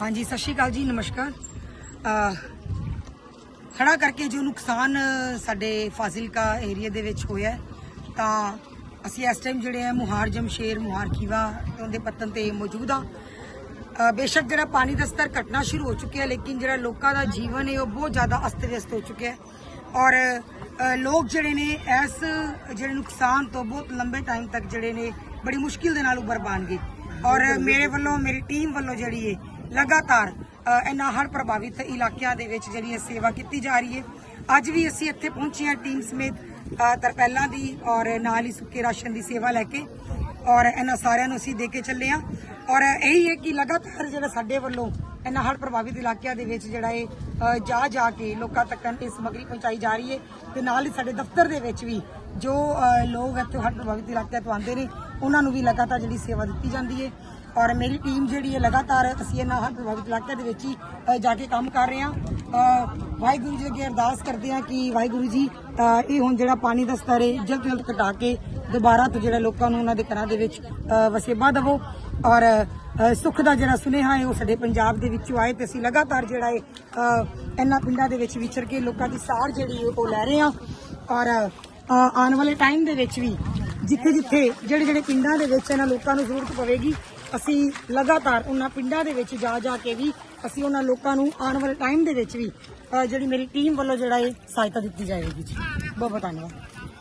ਹਾਂਜੀ, ਸਤਿ ਸ਼੍ਰੀ ਅਕਾਲ ਜੀ, ਨਮਸਕਾਰ। ਅਹ, ਖੜਾ ਕਰਕੇ ਜੋ ਨੁਕਸਾਨ ਸਾਡੇ ਫਾਜ਼ਿਲਕਾ ਏਰੀਆ ਦੇ ਵਿੱਚ ਹੋਇਆ ਤਾਂ ਅਸੀਂ ਇਸ ਟਾਈਮ ਜਿਹੜੇ ਆ ਮੁਹਾਰ ਜਮਸ਼ੇਰ, ਮੁਹਾਰ ਖੀਵਾ ਉਹਦੇ ਪੱਤਨ ਤੇ ਮੌਜੂਦ ਆ ਬੇਸ਼ੱਕ ਜਿਹੜਾ ਪਾਣੀ ਦਾ ਸਤਰ ਘਟਣਾ ਸ਼ੁਰੂ ਹੋ ਚੁੱਕਿਆ ਲੇਕਿਨ ਜਿਹੜਾ ਲੋਕਾਂ ਦਾ ਜੀਵਨ ਹੈ, ਉਹ ਬਹੁਤ ਜ਼ਿਆਦਾ ਅਸਤ-ਵਿਅਸਤ ਹੋ ਚੁੱਕਿਆ ਹੈ। ਔਰ ਲੋਕ ਜਿਹੜੇ ਨੇ ਇਸ, ਜਿਹੜੇ ਨੁਕਸਾਨ ਤੋਂ ਬਹੁਤ ਲੰਬੇ ਟਾਈਮ ਤੱਕ ਜਿਹੜੇ ਨੇ, ਬੜੀ ਮੁਸ਼ਕਿਲ ਦੇ ਨਾਲ ਉੱਭਰ ਪਾਣਗੇ ਔਰ ਮੇਰੇ ਵੱਲੋਂ, ਮੇਰੀ ਟੀਮ ਵੱਲੋਂ ਜਿਹੜੀ ਹੈ ਲਗਾਤਾਰ, ਅਹ ਇਹਨਾਂ ਹੜ੍ਹ ਪ੍ਰਭਾਵਿਤ ਇਲਾਕਿਆਂ ਦੇ ਵਿੱਚ ਜਿਹੜੀ ਹੈ ਸੇਵਾ ਕੀਤੀ ਜਾ ਰਹੀ ਹੈ। ਅੱਜ ਵੀ ਅਸੀਂ ਇੱਥੇ ਪਹੁੰਚੇ ਹਾਂ ਟੀਮ ਸਮੇਤ ਤਰਪੈਲਾਂ ਦੀ ਔਰ ਨਾਲ ਹੀ ਸੁੱਕੇ ਰਾਸ਼ਨ ਦੀ ਸੇਵਾ ਲੈ ਕੇ। ਔਰ ਇਹਨਾਂ ਸਾਰਿਆਂ ਨੂੰ ਅਸੀਂ ਦੇ ਕੇ ਚੱਲੇ ਹਾਂ। ਔਰ ਇਹੀ ਹੈ ਕਿ ਲਗਾਤਾਰ ਜਿਹੜਾ ਸਾਡੇ ਵੱਲੋਂ ਇਹਨਾਂ ਹੜ੍ਹ ਪ੍ਰਭਾਵਿਤ ਇਲਾਕਿਆਂ ਦੇ ਵਿੱਚ ਜਿਹੜਾ ਇਹ ਜਾ ਜਾ ਕੇ ਲੋਕਾਂ ਤੱਕ ਇਹ ਸਮੱਗਰੀ ਪਹੁੰਚਾਈ ਜਾ ਰਹੀ ਹੈ ਤੇ ਨਾਲ ਹੀ ਸਾਡੇ ਦਫ਼ਤਰ ਦੇ ਵਿੱਚ ਵੀ ਜੋ ਲੋਕ ਇੱਥੇ ਹੜ੍ਹ ਪ੍ਰਭਾਵਿਤ ਇਲਾਕਿਆਂ ਤੋਂ ਆਉਂਦੇ ਨੇ, ਉਹਨਾਂ ਨੂੰ ਵੀ ਲਗਾਤਾਰ ਜਿਹੜੀ ਸੇਵਾ ਦਿੱਤੀ ਜਾਂਦੀ ਹੈ। ਔਰ ਮੇਰੀ ਟੀਮ ਜਿਹੜੀ ਹੈ ਲਗਾਤਾਰ ਅਸੀਂ ਇਹਨਾਂ ਹਰ ਪ੍ਰਭਾਵਿਤ ਇਲਾਕਿਆਂ ਦੇ ਵਿੱਚ ਹੀ ਜਾ ਕੇ ਕੰਮ ਕਰ ਰਹੇ ਹਾਂ। ਵਾਹਿਗੁਰੂ ਜੀ ਅੱਗੇ ਅਰਦਾਸ ਕਰਦੇ ਹਾਂ ਕਿ ਵਾਹਿਗੁਰੂ ਜੀ ਇਹ ਹੁਣ ਜਿਹੜਾ ਪਾਣੀ ਦਾ ਸਤਰ ਹੈ, ਜਲਦ ਜਲਦ ਘਟਾ ਕੇ ਦੁਬਾਰਾ ਤੋਂ ਜਿਹੜਾ ਲੋਕਾਂ ਨੂੰ ਉਹਨਾਂ ਦੇ ਘਰਾਂ ਦੇ ਵਿੱਚ ਵਸੇਬਾ ਦੇਵੋ। ਔਰ ਸੁੱਖ ਦਾ ਜਿਹੜਾ ਸੁਨੇਹਾ ਹੈ, ਉਹ ਸਾਡੇ ਪੰਜਾਬ ਦੇ ਵਿੱਚੋਂ ਆਏ ਤੇ ਅਸੀਂ ਲਗਾਤਾਰ ਜਿਹੜਾ ਹੈ ਇਹਨਾਂ ਪਿੰਡਾਂ ਦੇ ਵਿੱਚ ਵਿਚਰ ਕੇ ਲੋਕਾਂ ਦੀ ਸਾਰ ਜਿਹੜੀ ਹੈ, ਉਹ ਲੈ ਰਹੇ ਹਾਂ। ਔਰ ਆਉਣ ਵਾਲੇ ਟਾਈਮ ਦੇ ਵਿੱਚ ਵੀ ਜਿੱਥੇ ਜਿੱਥੇ ਜਿਹੜੇ ਜਿਹੜੇ ਪਿੰਡਾਂ ਦੇ ਵਿੱਚ ਇਹਨਾਂ ਲੋਕਾਂ ਨੂੰ ਜ਼ਰੂਰਤ ਪਵੇਗੀ ਅਸੀਂ ਲਗਾਤਾਰ ਉਹਨਾਂ ਪਿੰਡਾਂ ਦੇ ਵਿੱਚ ਜਾ ਜਾ ਕੇ ਵੀ ਅਸੀਂ ਉਹਨਾਂ ਲੋਕਾਂ ਨੂੰ ਆਉਣ ਵਾਲੇ ਟਾਈਮ ਦੇ ਵਿੱਚ ਵੀ ਜਿਹੜੀ ਮੇਰੀ ਟੀਮ ਵੱਲੋਂ ਜਿਹੜਾ ਇਹ ਸਹਾਇਤਾ ਦਿੱਤੀ ਜਾਏਗੀ ਜੀ। ਬਹੁਤ ਬਹੁਤ ਧੰਨਵਾਦ।